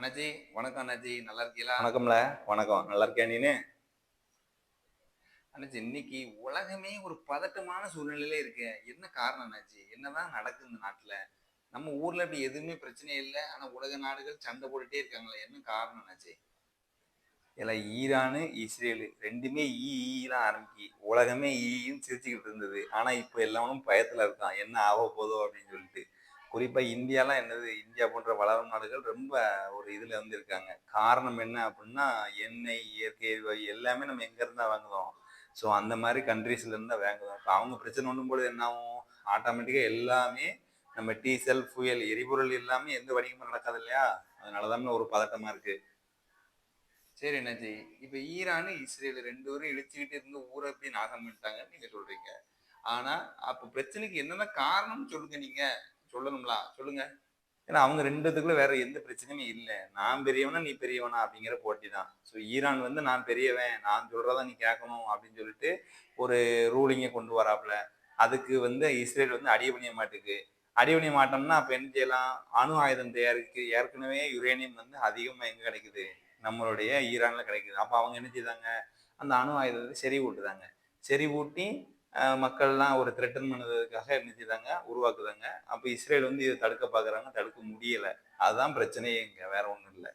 அண்ணாச்சி வணக்கம் அண்ணாச்சி. நல்லா இருக்கீங்களா? வணக்கம்ல. வணக்கம். நல்லா இருக்கியா நீனு? அண்ணாச்சி இன்னைக்கு உலகமே ஒரு பதட்டமான சூழ்நிலையில இருக்கு. என்ன காரணம் அண்ணாச்சி? என்னதான் நடக்குது இந்த நாட்டுல? நம்ம ஊர்ல இப்படி எதுவுமே பிரச்சனை இல்லை. ஆனா உலக நாடுகள் சண்டை போட்டுட்டே இருக்காங்களே. என்ன காரணம் அண்ணாச்சி? இல்ல ஈரானு இஸ்ரேலு. ரெண்டுமே ஈ ஈலாம் ஆரம்பிக்கி உலகமே ஈன்னு சிரிச்சுக்கிட்டு இருந்தது. ஆனா இப்போ எல்லாமே பயத்துல இருக்கான். என்ன ஆக போதோ அப்படின்னு சொல்லிட்டு. குறிப்பாக இந்தியாலாம் என்னது இந்தியா போன்ற வளரும் நாடுகள் ரொம்ப ஒரு இதில் வந்து இருக்காங்க காரணம் என்ன அப்படின்னா எண்ணெய் இயற்கை எரிவாயு எல்லாமே நம்ம எங்க இருந்தா வாங்குறோம் ஸோ அந்த மாதிரி கண்ட்ரீஸ்ல தான் வாங்குறோம் இப்போ அவங்க பிரச்சனை ஒன்றும் போது என்ன ஆகும்? ஆட்டோமேட்டிக்காக எல்லாமே நம்ம டீசல் ஃபுயல் எரிபொருள் எல்லாமே எந்த வணிகமும் நடக்காது இல்லையா? அதனாலதான் ஒரு பதட்டமாக இருக்குது சரி அண்ணாச்சி. இப்போ ஈரானு இஸ்ரேல் ரெண்டு பேரும் இழிச்சுக்கிட்டு இருந்து ஊரை எப்படி நாசம் பண்ணிட்டாங்கன்னு நீங்கள் சொல்கிறீங்க ஆனால் அப்போ பிரச்சனைக்கு என்னென்ன காரணம்னு சொல்லுங்க நீங்கள் சொல்லணும்ல? சொல்லுங்க. ஏன்னா அவங்க ரெண்டுத்துக்குள்ள வேற எந்த பிரச்சனையும் இல்லை. நான் பெரியவனா நீ பெரியவனா அப்படிங்கிற போட்டி தான். ஸோ ஈரான் வந்து நான் பெரியவன் நான் சொல்றதா நீ கேட்கணும் அப்படின்னு சொல்லிட்டு ஒரு ரூலிங்கை கொண்டு வராப்புல. அதுக்கு வந்து இஸ்ரேல் வந்து அடிபணிய மாட்டுக்கு. அடிபணிய மாட்டோம்னா அப்போ என்ன செய்யலாம்? அணு ஆயுதம் தயாரிக்கு ஏற்கனவே யுரேனியம் வந்து அதிகமாக எங்கே கிடைக்குது? நம்மளுடைய ஈரானில் கிடைக்குது. அப்போ அவங்க என்ன செய்தாங்க? அந்த அணு ஆயுதத்தை செறி ஊட்டுதாங்க செறி ஊட்டி மக்கள்லாம் ஒரு த்ரெட்டன் பண்ணதுக்காக என்ன செய்தாங்க? உருவாக்குதாங்க. அப்போ இஸ்ரேல் வந்து இதை தடுக்க பார்க்குறாங்க தடுக்க முடியல. அதுதான் பிரச்சனையே இங்கே. வேற ஒன்றும் இல்லை.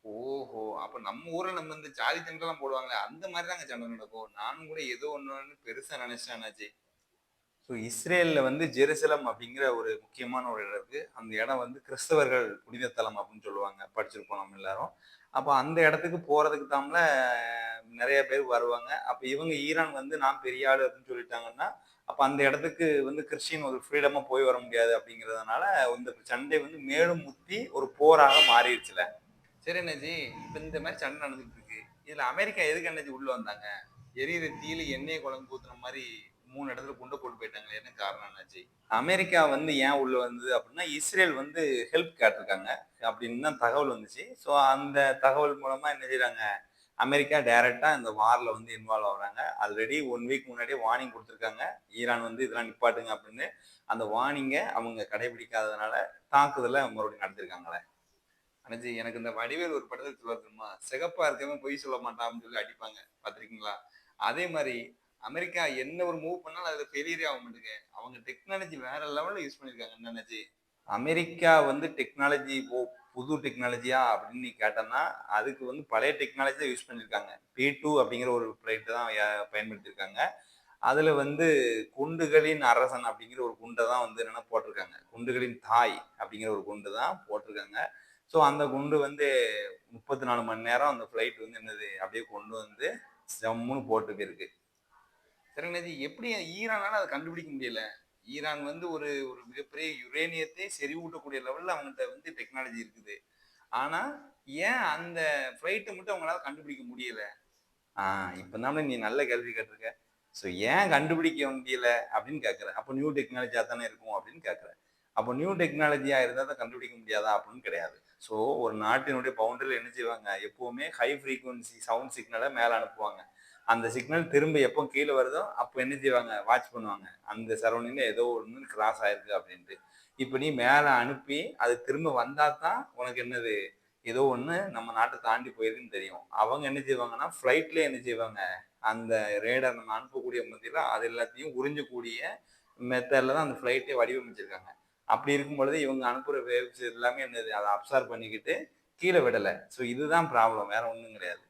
ஓஹோ. அப்போ நம்ம ஊரில் நம்ம இந்த ஜாதி சண்டைலாம் போடுவாங்களே அந்த மாதிரி தாங்க சண்டை நடக்கும். நானும் கூட ஏதோ ஒன்று பெருசாக நினச்சேன் அண்ணாச்சி. ஸோ இஸ்ரேலில் வந்து ஜெருசலம் அப்படிங்கிற ஒரு முக்கியமான ஒரு இடம் இருக்குது அந்த இடம் வந்து கிறிஸ்தவர்கள் புனித தலம் அப்படின்னு சொல்லுவாங்க. படிச்சிருப்போம் நம்ம எல்லாரும். அப்போ அந்த இடத்துக்கு போகிறதுக்கு தாம்ல நிறைய பேர் வருவாங்க. அப்போ இவங்க ஈரான் வந்து நான் பெரிய ஆள் அப்படின்னு சொல்லிட்டாங்கன்னா அப்போ அந்த இடத்துக்கு வந்து கிறிஸ்டின் ஒரு ஃப்ரீடமாக போய் வர முடியாது அப்படிங்கிறதுனால இந்த சண்டை வந்து மேலும் முத்தி ஒரு போராக மாறிடுச்சுல. சரி அண்ணாஜி இப்போ இந்த மாதிரி சண்டை நடந்துட்டு இருக்கு. இதில் அமெரிக்கா எதுக்கு அண்ணாஜி உள்ளே வந்தாங்க? எரியிற தீயில எண்ணெய் குழம்பு ஊத்துன மாதிரி மூணு இடத்துல குண்டை போட்டு போயிட்டாங்களே என்ன காரணம் என்னாச்சு? அமெரிக்கா வந்து ஏன் உள்ள வந்தது அப்படின்னா இஸ்ரேல் வந்து ஹெல்ப் கேட்டிருக்காங்க அப்படின்னு தான் தகவல் வந்துச்சு. ஸோ அந்த தகவல் மூலமா என்ன செய்யறாங்க அமெரிக்கா டைரக்டா இந்த வார்ல வந்து இன்வால்வ் ஆகுறாங்க. ஆல்ரெடி ஒன் வீக் முன்னாடியே வார்னிங் கொடுத்துருக்காங்க. ஈரான் வந்து இதெல்லாம் நிப்பாட்டுங்க அப்படின்னு. அந்த வார்னிங்கை அவங்க கடைபிடிக்காததுனால தாக்குதலை மறுபடியும் நடத்திருக்காங்களே. அண்ணாச்சி எனக்கு இந்த வடிவேல் ஒரு படத்தில் சொல்ல தெரியுமா? சிகப்பா இருக்கவன் பொய் சொல்ல மாட்டான்னு சொல்லி அடிப்பாங்க. பார்த்துருக்கீங்களா? அதே மாதிரி அமெரிக்கா என்ன ஒரு மூவ் பண்ணாலும் அதுல ஃபெயிலியரே ஆக மாட்டேங்க அவங்க டெக்னாலஜி வேற லெவல்ல யூஸ் பண்ணிருக்காங்க என்ன அமெரிக்கா வந்து டெக்னாலஜி ஓ புது டெக்னாலஜியா அப்படின்னு நீ கேட்டோம்னா அதுக்கு வந்து பழைய டெக்னாலஜி தான் யூஸ் பண்ணியிருக்காங்க. பி டூ அப்படிங்கிற ஒரு ஃப்ளைட்டு தான் பயன்படுத்தியிருக்காங்க. அதில் வந்து குண்டுகளின் அரசன் அப்படிங்கிற ஒரு குண்டை தான் வந்து என்னென்னா போட்டிருக்காங்க. குண்டுகளின் தாய் அப்படிங்கிற ஒரு குண்டு தான் போட்டிருக்காங்க. ஸோ அந்த குண்டு வந்து முப்பத்தி நாலு மணி நேரம் அந்த ஃப்ளைட் வந்து என்னது? அப்படியே கொண்டு வந்து ஜம்முன்னு போட்டு போயிருக்கு. சரி எப்படி ஈரானால அதை கண்டுபிடிக்க முடியல? ஈரான் வந்து ஒரு ஒரு மிகப்பெரிய யுரேனியத்தை செறிவூட்டக்கூடிய லெவலில் அவங்கள்ட்ட வந்து டெக்னாலஜி இருக்குது. ஆனால் ஏன் அந்த ஃப்ளைட்டை மட்டும் அவங்களால கண்டுபிடிக்க முடியல? ஆ இப்போ தான் நீ நல்ல கேள்வி கேட்டிருக்க. ஸோ ஏன் கண்டுபிடிக்க முடியல அப்படின்னு கேட்குற அப்போ நியூ டெக்னாலஜியாக தானே இருக்கும் அப்படின்னு கேட்குற அப்போ நியூ டெக்னாலஜியாக இருந்தால் தான் கண்டுபிடிக்க முடியாதா அப்படின்னு கிடையாது. ஸோ ஒரு நாட்டினுடைய பவுண்டரியில் என்ன செய்வாங்க? எப்போவுமே ஹை ஃப்ரீக்குவன்சி சவுண்ட் சிக்னலை மேலே அனுப்புவாங்க. அந்த சிக்னல் திரும்ப எப்போ கீழே வருதோ அப்போ என்ன செய்வாங்க? வாட்ச் பண்ணுவாங்க. அந்த சரௌண்டிங்கில் ஏதோ ஒன்று கிராஸ் ஆயிருக்கு அப்படின்ட்டு. இப்போ நீ மேலே அனுப்பி அது திரும்ப வந்தால் தான் உனக்கு என்னது? ஏதோ ஒன்று நம்ம நாட்டை தாண்டி போயிருக்குன்னு தெரியும். அவங்க என்ன செய்வாங்கன்னா ஃப்ளைட்லேயே என்ன செய்வாங்க? அந்த ரேடர் நம்ம அனுப்பக்கூடிய மத்தியில் அது எல்லாத்தையும் உறிஞ்சக்கூடிய மெத்தடில் தான் அந்த ஃப்ளைட்டே வடிவமைச்சிருக்காங்க. அப்படி இருக்கும் பொழுது இவங்க அனுப்புகிற வேவ்ஸ் எல்லாமே என்னது? அதை அப்சார்வ் பண்ணிக்கிட்டு கீழே விடலை. ஸோ இதுதான் ப்ராப்ளம் வேற ஒன்றும் கிடையாது.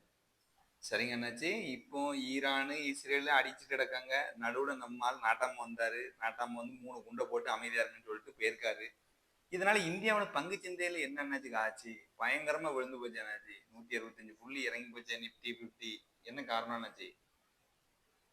சரிங்க அண்ணாச்சி. இப்போ ஈரானு இஸ்ரேலு அடிச்சு கிடக்காங்க. நடுவில் நம்மால் நாட்டாம வந்தாரு. நாட்டாம வந்து மூணு குண்டை போட்டு அமைதியா இருக்குன்னு சொல்லிட்டு போயிருக்காரு. இதனால இந்தியாவோட பங்கு சந்தையில என்ன அண்ணாச்சி ஆச்சு? பயங்கரமா விழுந்து போச்சு அண்ணாச்சி. நூத்தி அறுபத்தஞ்சு புள்ளி இறங்கி போச்சு நிப்டி பிப்டி என்ன காரணம் அண்ணாச்சி?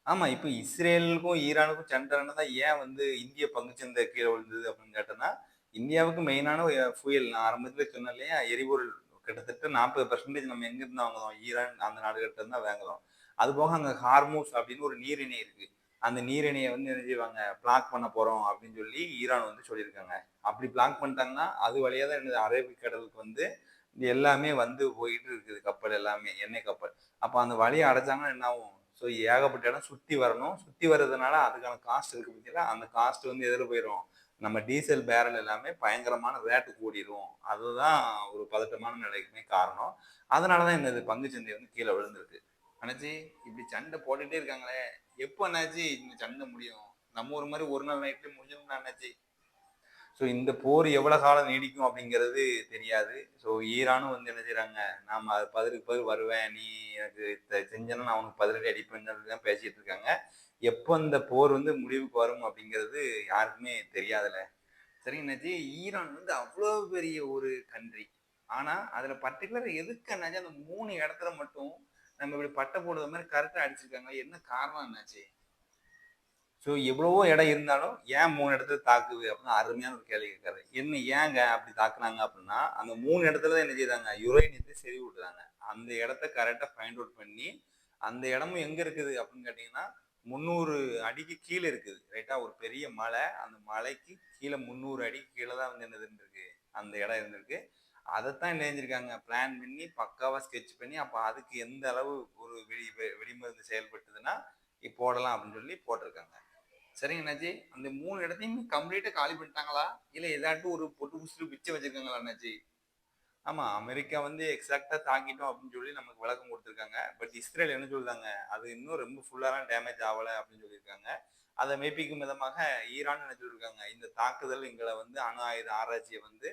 ஆமாம் இப்போ இஸ்ரேலுக்கும் ஈரானுக்கும் சண்டைன்னு தான் ஏன் வந்து இந்திய பங்குச்சந்தை கீழே விழுந்தது அப்படின்னு கேட்டோன்னா இந்தியாவுக்கு மெயினான ஃபுயல் நான் ஆரம்பத்தில் சொன்னேன் இல்லையா? எரிபொருள் கிட்டத்தட்ட நாற்பது பர்சன்டேஜ் நம்ம எங்கேருந்து வாங்குறோம்? ஈரான் அந்த நாடுகிட்ட இருந்து தான் வாங்குறோம். அது போக அங்கே ஹார்மோஸ் அப்படின்னு ஒரு நீரிணை இருக்கு. அந்த நீரிணையை வந்து என்ன செய்வாங்க? பிளாக் பண்ண போறோம் அப்படின்னு சொல்லி ஈரான் வந்து சொல்லியிருக்காங்க. அப்படி பிளாக் பண்ணிட்டாங்கன்னா அது வழியாக தான் என்னது? அரேபிக் கடலுக்கு வந்து இது எல்லாமே வந்து போயிட்டு இருக்குது. கப்பல் எல்லாமே எண்ணெய் கப்பல். அப்போ அந்த வழியை அடைச்சாங்கன்னா என்ன ஆகும்? ஸோ ஏகப்பட்ட இடம் சுற்றி வரணும். சுற்றி வர்றதுனால அதுக்கான காஸ்ட் இருக்கு பார்த்தீங்களா அந்த காஸ்ட் வந்து எதில் போயிடும் நம்ம டீசல் பேரல் எல்லாமே பயங்கரமான ரேட்டு கூடிடும் அதுதான் ஒரு பதட்டமான நிலைக்குமே காரணம். அதனால தான் இந்த பங்கு சந்தை வந்து கீழே விழுந்திருக்கு. அண்ணாச்சி இப்படி சண்டை போட்டுகிட்டே இருக்காங்களே எப்போ அண்ணாச்சி இந்த சண்டை முடியும்? நம்ம ஒரு மாதிரி ஒரு நாள் நைட்ல முடிஞ்சிடும் அண்ணாச்சி? ஸோ இந்த போர் எவ்வளோ காலம் நீடிக்கும் அப்படிங்கிறது தெரியாது. ஸோ ஈரானும் வந்து என்ன செய்கிறாங்க நாம் அது பதிலுக்கு பதில் வருவேன். நீ எனக்கு செஞ்சேன்னா நான் உனக்கு பதிலடி அடிப்பேன்னு தான் பேசிட்டு இருக்காங்க. எப்போ இந்த போர் வந்து முடிவுக்கு வரும் அப்படிங்கிறது யாருக்குமே தெரியாதுல்ல. சரிங்க அண்ணாச்சி ஈரான் வந்து அவ்வளோ பெரிய ஒரு கண்ட்ரி ஆனால் அதில் பர்டிகுலர் எதுக்கு என்னாச்சு அந்த மூணு இடத்துல மட்டும் நம்ம இப்படி பட்டை போடுற மாதிரி கரெக்டாக அடிச்சிருக்காங்க. என்ன காரணம் என்னாச்சு? ஸோ எவ்வளவோ இடம் இருந்தாலும் ஏன் மூணு இடத்துல தாக்குது அப்படின்னு அருமையான ஒரு கேள்வி கேட்காரு என்ன ஏங்க அப்படி தாக்குனாங்க அப்படின்னா அந்த மூணு இடத்துல தான் என்ன செய்தாங்க? யுரேனியத்தை செறி விட்டுறாங்க அந்த இடத்த கரெக்டாக ஃபைண்ட் அவுட் பண்ணி அந்த இடமும் எங்கே இருக்குது அப்படின்னு கேட்டிங்கன்னா முந்நூறு அடிக்கு கீழே இருக்குது. ரைட்டா ஒரு பெரிய மலை. அந்த மலைக்கு கீழே முந்நூறு அடிக்கு கீழே தான் வந்து என்னது இருந்திருக்கு? அந்த இடம் இருந்திருக்கு. அதைத்தான் என்ன செஞ்சிருக்காங்க? பிளான் பண்ணி பக்காவாக ஸ்கெட்ச் பண்ணி அப்போ அதுக்கு எந்த அளவு ஒரு வெடி வெடிமருந்து செயல்பட்டுதுன்னா இப்போ போடலாம் அப்படின்னு சொல்லி போட்டிருக்காங்க. சரிங்க அண்ணாச்சி அந்த மூணு இடத்தையும் கம்ப்ளீட்டா காலி பண்ணிட்டாங்களா? இல்ல ஏதாட்டும் ஒரு பொட்டு புசுறு பிச்சை வச்சிருக்காங்களா அண்ணாச்சி ஆமா அமெரிக்கா வந்து எக்ஸாக்டா தாக்கிட்டோம் அப்படின்னு சொல்லி நமக்கு விளக்கம் கொடுத்துருக்காங்க. பட் இஸ்ரேல் என்ன சொல்றாங்க அது இன்னும் ரொம்ப ஃபுல்லாலாம் டேமேஜ் ஆகலை அப்படின்னு சொல்லியிருக்காங்க. அதை மெய்ப்பிக்கும் விதமாக ஈரான் என்ன சொல்லியிருக்காங்க? இந்த தாக்குதல் எங்களை வந்து அணு ஆயுத ஆராய்ச்சியை வந்து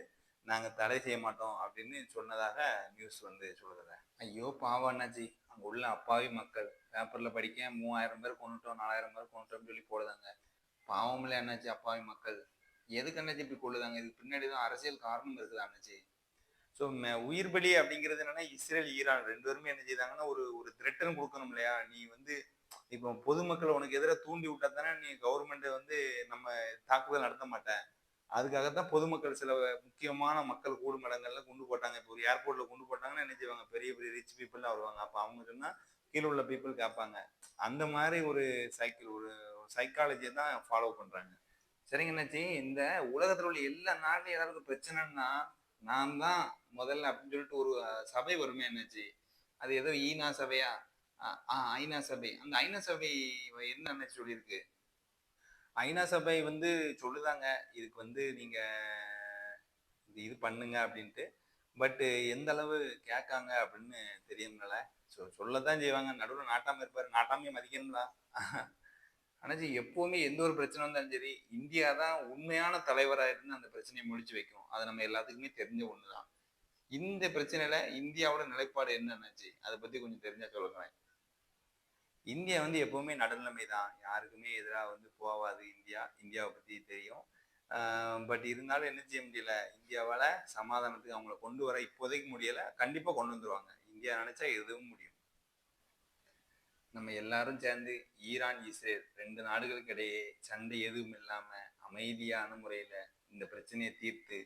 நாங்கள் தடை செய்ய மாட்டோம் அப்படின்னு சொன்னதாக நியூஸ் வந்து சொல்கிறேன் ஐயோ பாவம் அண்ணாச்சி அங்கே உள்ள அப்பாவி மக்கள். பேப்பர்ல படிக்க மூவாயிரம் பேர் கொண்டுட்டோம் நாலாயிரம் பேர் கொண்டுட்டோம்னு சொல்லி போடுதாங்க. பாவம்ல என்னாச்சு அப்பாவி மக்கள். எதுக்கு அண்ணாச்சி இப்படி கொள்ளுதாங்க? இதுக்கு பின்னாடி தான் அரசியல் காரணம் இருக்குது அண்ணாச்சி. ஸோ உயிர் பலி அப்படிங்கிறது என்னன்னா இஸ்ரேல் ஈரான் ரெண்டு பேருமே என்ன செய்தாங்கன்னா ஒரு ஒரு த்ரெட்டன் கொடுக்கணும் இல்லையா? நீ வந்து இப்போ பொதுமக்களை உனக்கு எதிராக தூண்டி விட்டா தானே நீ கவர்மெண்ட் வந்து நம்ம தாக்குதல் நடத்த மாட்டேன் அதுக்காகத்தான் பொதுமக்கள் சில முக்கியமான மக்கள் கூடும் இடங்கள்ல கொண்டு போட்டாங்க. இப்போ ஒரு ஏர்போர்ட்ல கொண்டு போட்டாங்கன்னா என்ன செய்வாங்க? பெரிய பெரிய ரிச் பீப்புள்லாம் வருவாங்க. அப்போ அவங்க சொன்னா கீழே உள்ள பீப்புள் கேட்பாங்க. அந்த மாதிரி ஒரு சைக்கிள் ஒரு சைக்காலஜியை தான் ஃபாலோ பண்றாங்க. சரிங்க என்னாச்சு இந்த உலகத்துல உள்ள எல்லா நாட்டிலும் ஏதாவது பிரச்சனைன்னா நான் தான் முதல்ல அப்படின்னு சொல்லிட்டு ஒரு சபை வருமே என்னாச்சு அது ஏதோ ஈனா சபையா? ஆ ஐநா சபை. அந்த ஐநா சபை என்ன அண்ணாச்சி சொல்லியிருக்கு? ஐநா சபை வந்து சொல்லுதாங்க இதுக்கு வந்து நீங்க இது இது பண்ணுங்க அப்படின்ட்டு. பட்டு எந்த அளவு கேட்காங்க அப்படின்னு தெரியுங்கள ஸோ சொல்லத்தான் செய்வாங்க. நடுவில் நாட்டாம இருப்பார். நாட்டாமையை மதிக்கணுங்களா அண்ணாச்சி எப்போவுமே எந்த ஒரு பிரச்சனை வந்தாலும் சரி இந்தியா தான் உண்மையான தலைவராக இருந்து அந்த பிரச்சனையை முடிச்சு வைக்கும். அது நம்ம எல்லாத்துக்குமே தெரிஞ்ச ஒன்று தான் இந்த பிரச்சனையில இந்தியாவோட நிலைப்பாடு என்ன அதை பற்றி கொஞ்சம் தெரிஞ்சா சொல்லுங்களேன். இந்தியா வந்து எப்பவுமே நடுநிலைமை தான். யாருக்குமே எதிராக வந்து போவாது இந்தியா. இந்தியாவை பத்தி தெரியும். பட் இருந்தாலும் என்ன செய்ய முடியல? இந்தியாவால சமாதானத்துக்கு அவங்கள கொண்டு வர இப்போதைக்கு முடியல. கண்டிப்பாக கொண்டு வந்துருவாங்க. இந்தியா நினைச்சா எதுவும் முடியும். நம்ம எல்லாரும் சேர்ந்து ஈரான் இஸ்ரேல் ரெண்டு நாடுகளுக்கு இடையே சண்டை எதுவும் இல்லாமல் அமைதியான முறையில இந்த பிரச்சனையை தீர்த்து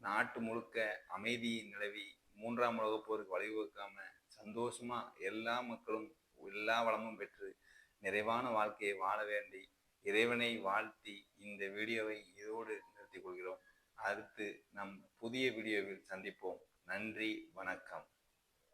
நாட்டு முழுக்க அமைதி நிலவி மூன்றாம் உலக போருக்கு வழிவகுக்காம சந்தோஷமா எல்லா மக்களும் எல்லா வளமும் பெற்று நிறைவான வாழ்க்கையை வாழ வேண்டி இறைவனை வாழ்த்தி இந்த வீடியோவை இதோடு நிறுத்திக் கொள்கிறோம். அடுத்து நம் புதிய வீடியோவில் சந்திப்போம். நன்றி வணக்கம்.